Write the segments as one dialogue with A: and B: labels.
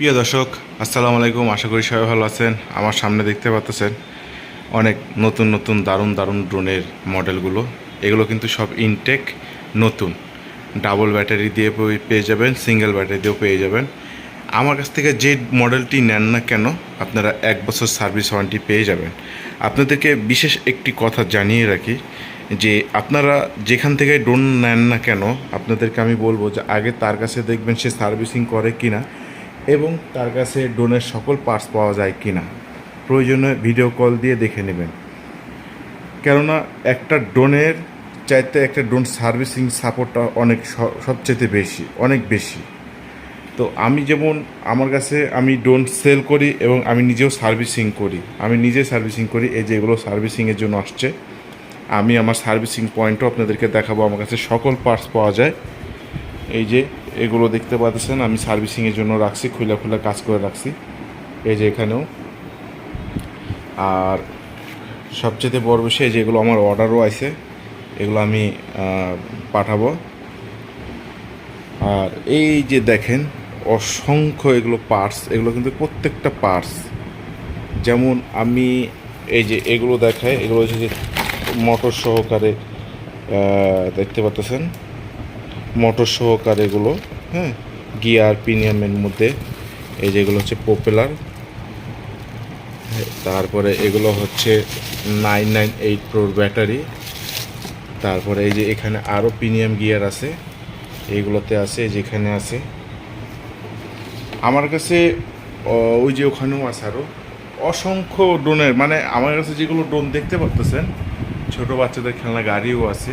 A: প্রিয় দর্শক, আসসালামু আলাইকুম। আশা করি সবাই ভালো আছেন। আমার সামনে দেখতে পাচ্ছেন অনেক নতুন নতুন, দারুণ দারুণ ড্রোনের মডেলগুলো। এগুলো কিন্তু সব ইনটেক, নতুন। ডাবল ব্যাটারি দিয়ে পেয়ে- যাবেন, সিঙ্গেল ব্যাটারি দিয়েও পেয়ে যাবেন। আমার কাছ থেকে যে মডেলটি নেন না কেন, আপনারা এক বছর সার্ভিস ওয়ারেন্টি পেয়ে যাবেন। আপনাদেরকে বিশেষ একটি কথা জানিয়ে রাখি, যে আপনারা যেখান থেকে ড্রোন নেন না কেন, আপনাদেরকে আমি বলব যে আগে তার কাছে দেখবেন সে সার্ভিসিং করে কিনা। এবং তার কাছে ড্রোনের সকল পার্টস পাওয়া যায় কিনা, প্রয়োজনে ভিডিও কল দিয়ে দেখে নেবেন। কেননা একটা ড্রোনের চাইতে একটা ড্রোন সার্ভিসিং সাপোর্টটা অনেক সবচেয়ে বেশি, অনেক বেশি। তো আমি যেমন, আমার কাছে আমি ড্রোন সেল করি এবং আমি নিজেও সার্ভিসিং করি। আমি নিজে সার্ভিসিং করি, এই যে এগুলো সার্ভিসিংয়ের জন্য আসছে। আমি আমার সার্ভিসিং পয়েন্টও আপনাদেরকে দেখাবো, আমার কাছে সকল পার্টস পাওয়া যায়। এই যে এগুলো দেখতে পাচ্ছেন, আমি সার্ভিসিংয়ের জন্য রাখছি খুলে খুলে কাজ করে রাখছি। এই যে এখানেও। আর সবচেয়ে বড় বিষয় যেগুলো আমার অর্ডারও আছে এগুলো আমি পাঠাবো। আর এই যে দেখেন, অসংখ্য এগুলো পার্টস এগুলো কিন্তু প্রত্যেকটা পার্টস যেমন আমি এই যে এগুলো দেখায় এগুলো হচ্ছে যে মোটর সহকারে দেখতে পাচ্ছেন। মোটর সহকারে এগুলো হ্যাঁ গিয়ার প্রিমিয়ামের মধ্যে, এই যেগুলো হচ্ছে পপুলার তারপরে এগুলো হচ্ছে নাইন নাইন এইট প্রোর ব্যাটারি। তারপরে এই যে এখানে আরও প্রিমিয়াম গিয়ার আছে এইগুলোতে আছে যেখানে আছে। আমার কাছে ওই যে ওখানেও আছে আরও অসংখ্য ড্রোনের মানে আমার কাছে যেগুলো ড্রোন দেখতে পারতেছেন, ছোট বাচ্চাদের খেলনা, গাড়িও আছে,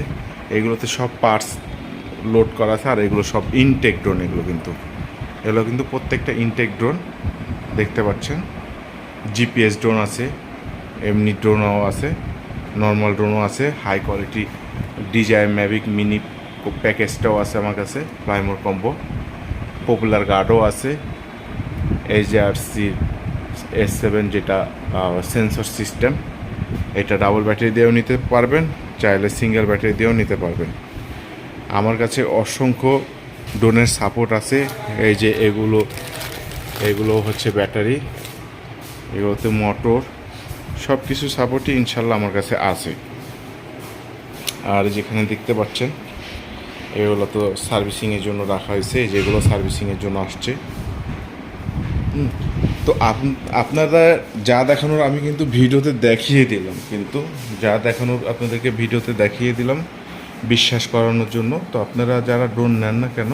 A: এগুলোতে সব পার্টস লোড করা আছে আর এগুলো সব ইনটেক ড্রোন এগুলো কিন্তু। এগুলো কিন্তু প্রত্যেকটা ইনটেক ড্রোন দেখতে পাচ্ছেন? জিপিএস ড্রোন আছে, এমনি ড্রোনও আছে নর্মাল ড্রোনও আছে high quality DJI Mavic mini প্যাকেজটাও আছে আমার কাছে প্রাইমোর কম্বো পপুলার গার্ডও আছে এইচআরসি এস সেভেন যেটা সেন্সর সিস্টেম এটা ডাবল ব্যাটারি দিয়েও নিতে পারবেন, চাইলে সিঙ্গেল ব্যাটারি দিয়েও নিতে পারবেন। আমার কাছে অসংখ্য ড্রোনের সাপোর্ট আছে। এই যে এগুলো এগুলো হচ্ছে ব্যাটারি, এগুলোতে মোটর সব কিছু সাপোর্টই ইনশাল্লাহ আমার কাছে আছে। আর যেখানে দেখতে পাচ্ছেন, এগুলো তো সার্ভিসিংয়ের জন্য রাখা হয়েছে যেগুলো সার্ভিসিংয়ের জন্য আসছে। তো আপ- আপনারা যা দেখানোর আমি কিন্তু ভিডিওতে দেখিয়ে দিলাম, কিন্তু যা দেখানোর আপনাদেরকে ভিডিওতে দেখিয়ে দিলাম বিশ্বাস করানোর জন্য। তো আপনারা যারা ড্রোন নেন না কেন,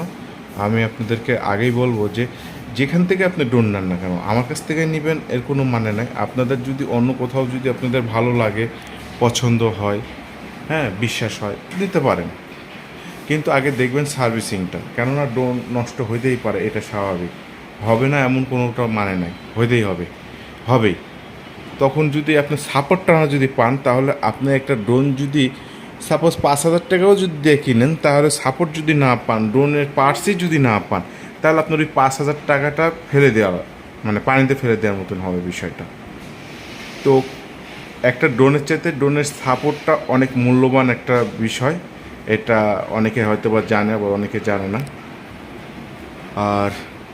A: আমি আপনাদেরকে আগেই বলব যে, যেখান থেকে আপনি ড্রোন নেন না কেন, আমার কাছ থেকে নেবেন এর কোনো মানে নাই। আপনাদের যদি অন্য কোথাও যদি আপনাদের ভালো লাগে, পছন্দ হয় হ্যাঁ বিশ্বাস হয়, দিতে পারেন। কিন্তু আগে দেখবেন সার্ভিসিংটা, কেননা ড্রোন নষ্ট হইতেই পারে, এটা স্বাভাবিক। হবে না এমন কোনোটা মানে নাই, হইতেই হবে। হবেই। তখন যদি আপনি সাপোর্টটা না যদি পান, তাহলে আপনি একটা ড্রোন যদি সাপোজ পাঁচ হাজার টাকাও যদি দিয়ে কিনেন, তাহলে সাপোর্ট যদি না পান ড্রোনের পার্টসই যদি না পান, তাহলে আপনার ওই পাঁচ হাজার টাকাটা ফেলে দেওয়া মানে পানিতে ফেলে দেওয়ার মতন হবে বিষয়টা। তো একটা ড্রোনের চাইতে ড্রোনের সাপোর্টটা অনেক মূল্যবান একটা বিষয়। এটা অনেকে হয়তো বা জানে আবার অনেকে জানে না। আর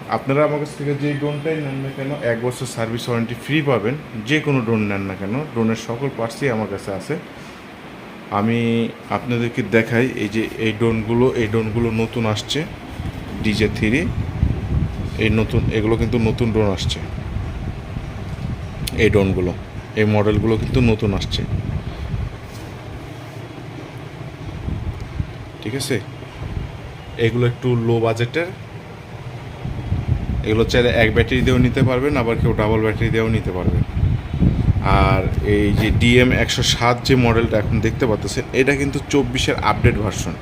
A: আপনারা আমার কাছ থেকে যে ড্রোনটাই নেন না কেন, এক বছর সার্ভিস ওয়ারেন্টি ফ্রি পাবেন। যে কোনো ড্রোন নেন না কেন ড্রোনের সকল পার্টসই আমার কাছে আছে। আমি আপনাদেরকে দেখাই এই যে এই ড্রোনগুলো এই ড্রোনগুলো নতুন আসছে, ডিজে থ্রি। এই নতুন, এগুলো কিন্তু নতুন ড্রোন আসছে। এই ড্রোনগুলো, এই মডেলগুলো কিন্তু নতুন আসছে। ঠিক আছে? এগুলো একটু লো বাজেটের এগুলো চাইলে এক ব্যাটারি দিয়েও নিতে পারবেন, আবার কেউ ডাবল ব্যাটারি দিয়েও নিতে পারবেন। আর এই যে ডিএম একশো সাত যে মডেলটা এখন দেখতে পাচ্ছেন, এটা কিন্তু চব্বিশের আপডেট ভার্সন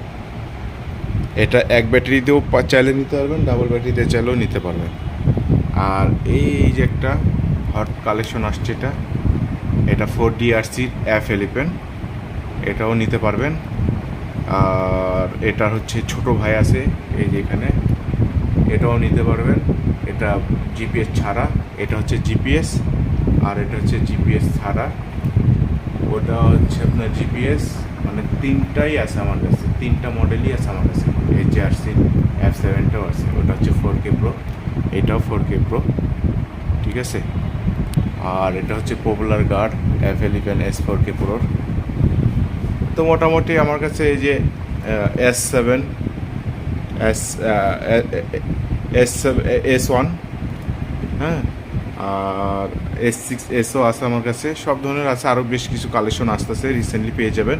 A: এটা এক ব্যাটারিতেও চাইলে নিতে পারবেন ডাবল ব্যাটারিতে চাইলেও নিতে পারবেন। আর এই যে একটা হট কালেকশন আসছে এটা এটা ফোর ডিআরসির অ্যাফ এলিপেন এটাও নিতে পারবেন। আর এটা হচ্ছে ছোট ভাই আছে, এই যে এখানে এটাও নিতে পারবেন। এটা জিপিএস ছাড়া। এটা হচ্ছে জিপিএস আর এটা হচ্ছে জিপিএস ছাড়া। ওটা হচ্ছে আপনার জিপিএস মানে তিনটাই আছে আমার কাছে। তিনটা মডেলই আছে আমার কাছে। এই জার্সি এফ সেভেনটাও আছে। ওটা হচ্ছে ফোর কে প্রো এটাও ফোর কে প্রো ঠিক আছে? আর এটা হচ্ছে popular guard F eleven S four K প্রোর তো মোটামুটি আমার কাছে এই যে S seven S S S one হ্যাঁ? আর এস সিক্স এসও আছে আমার কাছে। সব ধরনের আছে। আরও বেশ কিছু কালেকশন আসতেছে রিসেন্টলি পেয়ে যাবেন।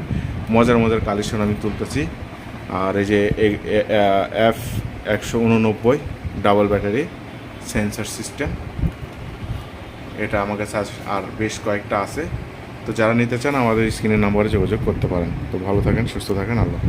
A: মজার মজার কালেকশন আমি তুলতেছি। আর এই যে এফ একশো উননব্বই ডাবল ব্যাটারি সেন্সর সিস্টেম এটা আমার কাছে আর বেশ কয়েকটা আছে। তো যারা নিতে চান, আমাদের স্ক্রিনের নম্বরে যোগাযোগ করতে পারেন। তো ভালো থাকেন, সুস্থ থাকেন। আল্লাহ।